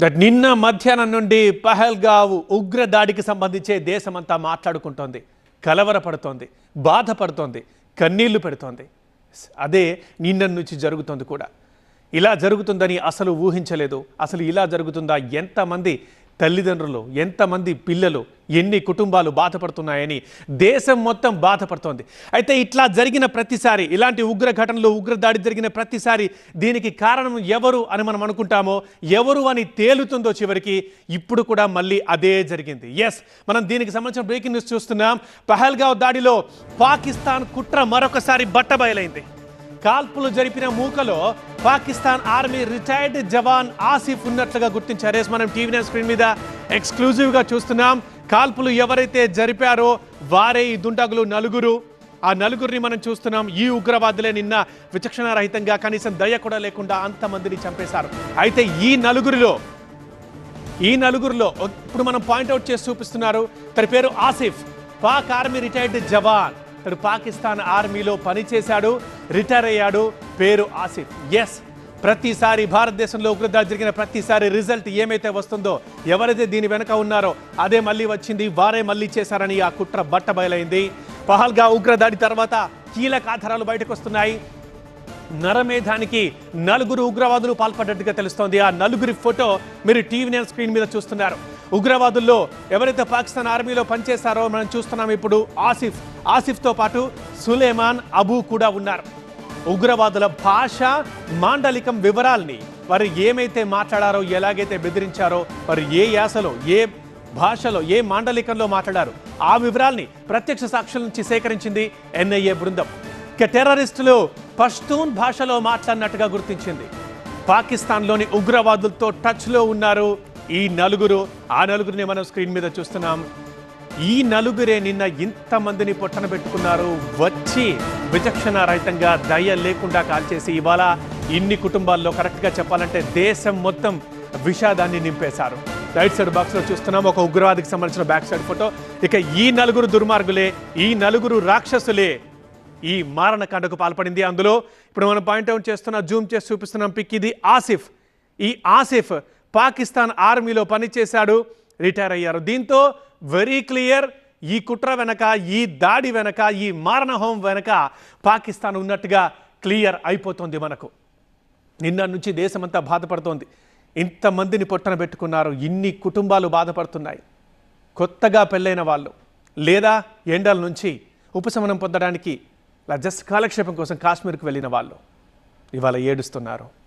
That నిన్న మధ్యాహ్నం నుండి పహల్గావ్ ఉగ్ర దాడికి సంబంధించే దేశమంతా మాట్లాడుకుంటోంది. కలవరపడుతోంది బాధపడుతోంది కన్నీళ్ళు పెడుతోంది. అదే నిన్న నుంచి జరుగుతోంది కూడా. ఇలా జరుగుతుందని అసలు ఊహించలేదు. అసలు ఇలా జరుగుతుందా? ఎంతమంది తల్లిదండ్రులు ఎంతమంది పిల్లలు ఎన్ని కుటుంబాలు బాధపడుతున్నాయని దేశం మొత్తం బాధపడుతోంది. అయితే ఇట్లా జరిగిన ప్రతిసారి ఇలాంటి ఉగ్ర ఘటనలు ఉగ్ర దాడి జరిగిన ప్రతిసారి దీనికి కారణం ఎవరు అని మనం అనుకుంటామో ఎవరు అని తేలుతుందో చివరికి ఇప్పుడు కూడా మళ్ళీ అదే జరిగింది. ఎస్ మనం దీనికి సంబంధించిన బ్రేకింగ్ న్యూస్ చూస్తున్నాం. పహల్గావ్ దాడిలో పాకిస్తాన్ కుట్ర మరొకసారి బట్టబయలైంది. కాల్పులు జరిపిన మూకలో పాకిస్తాన్ ఆర్మీ రిటైర్డ్ జవాన్ ఆసిఫ్ ఉన్నట్లుగా గుర్తించారు. మనం టీవీ నైన్ స్క్రీన్ మీద ఎక్స్క్లూజివ్గా చూస్తున్నాం. కాల్పులు ఎవరైతే జరిపారో వారే ఈ దుండగులు నలుగురు. ఆ నలుగురిని మనం చూస్తున్నాం. ఈ ఉగ్రవాదులే నిన్న విచక్షణ రహితంగా కనీసం దయ కూడా లేకుండా అంతమందిని చంపేశారు. అయితే ఈ నలుగురిలో ఈ నలుగురిలో ఇప్పుడు మనం పాయింట్అవుట్ చేసి చూపిస్తున్నారు. తన పేరు Asif. Pak army retired jawan. తను పాకిస్తాన్ ఆర్మీలో పనిచేశాడు. రిటైర్ అయ్యాడు. పేరు ఆసిఫ్. ఎస్ ప్రతిసారి భారతదేశంలో ఉగ్రదాడి జరిగిన ప్రతిసారి రిజల్ట్ ఏమైతే వస్తుందో ఎవరైతే దీని వెనక ఉన్నారో అదే మళ్ళీ వచ్చింది వారే మళ్ళీ చేశారని ఆ కుట్ర బట్ట బయలైంది. పహల్గా ఉగ్రదాడి తర్వాత కీలక ఆధారాలు బయటకు వస్తున్నాయి. నరమేధానికి నలుగురు ఉగ్రవాదులు పాల్పడ్డట్టుగా తెలుస్తోంది. ఆ నలుగురి ఫోటో మీరు టీవీ నైన్ స్క్రీన్ మీద చూస్తున్నారు. ఉగ్రవాదుల్లో ఎవరైతే పాకిస్తాన్ ఆర్మీలో పనిచేశారో మనం చూస్తున్నాం ఇప్పుడు ఆసిఫ్. ఆసిఫ్తో పాటు సులేమాన్ అబూ కూడా ఉన్నారు. ఉగ్రవాదుల భాష మాండలికం వివరాల్ని వారు ఏమైతే మాట్లాడారో ఎలాగైతే బెదిరించారో వారు ఏ యాసలో ఏ భాషలో ఏ మాండలికంలో మాట్లాడారు ఆ వివరాల్ని ప్రత్యక్ష సాక్షుల నుంచి సేకరించింది ఎన్ఐఏ బృందం. ఇక టెర్రరిస్టులు పష్తూన్ భాషలో మాట్లాడినట్టుగా గుర్తించింది. పాకిస్తాన్లోని ఉగ్రవాదులతో టచ్లో ఉన్నారు ఈ నలుగురు. ఆ నలుగురిని మనం స్క్రీన్ మీద చూస్తున్నాం. ఈ నలుగురే నిన్న ఇంతమందిని పొట్టన పెట్టుకున్నారు. వచ్చి విచక్షణ రహితంగా దయ లేకుండా కాల్చేసి ఇవాళ ఇన్ని కుటుంబాల్లో కరెక్ట్గా చెప్పాలంటే దేశం మొత్తం విషాదాన్ని నింపేశారు. రైట్ సైడ్ బాక్స్లో చూస్తున్నాం ఒక ఉగ్రవాదికి సంబంధించిన బ్యాక్ సైడ్ ఫోటో. ఇక ఈ నలుగురు దుర్మార్గులే ఈ నలుగురు రాక్షసులే ఈ మారణకాండకు పాల్పడింది అందులో. ఇప్పుడు మనం పాయింట్అవుట్ చేస్తున్న జూమ్ చేసి చూపిస్తున్నాం పిక్ ఇది. ఆసిఫ్ ఈ ఆసిఫ్ పాకిస్తాన్ ఆర్మీలో పనిచేశాడు రిటైర్ అయ్యారు. దీంతో వెరీ క్లియర్ ఈ కుట్ర వెనక ఈ దాడి వెనక ఈ మారణహోం వెనక పాకిస్తాన్ ఉన్నట్టుగా క్లియర్ అయిపోతుంది మనకు. నిన్న నుంచి దేశమంతా బాధపడుతోంది. ఇంతమందిని పొట్టన పెట్టుకున్నారు ఇన్ని కుటుంబాలు బాధపడుతున్నాయి. కొత్తగా పెళ్ళైన వాళ్ళు. లేదా ఎండల నుంచి ఉపశమనం పొందడానికి ఇలా జస్ట్ కాలక్షేపం కోసం కాశ్మీర్కి వెళ్ళిన వాళ్ళు. ఇవాళ ఏడుస్తున్నారు.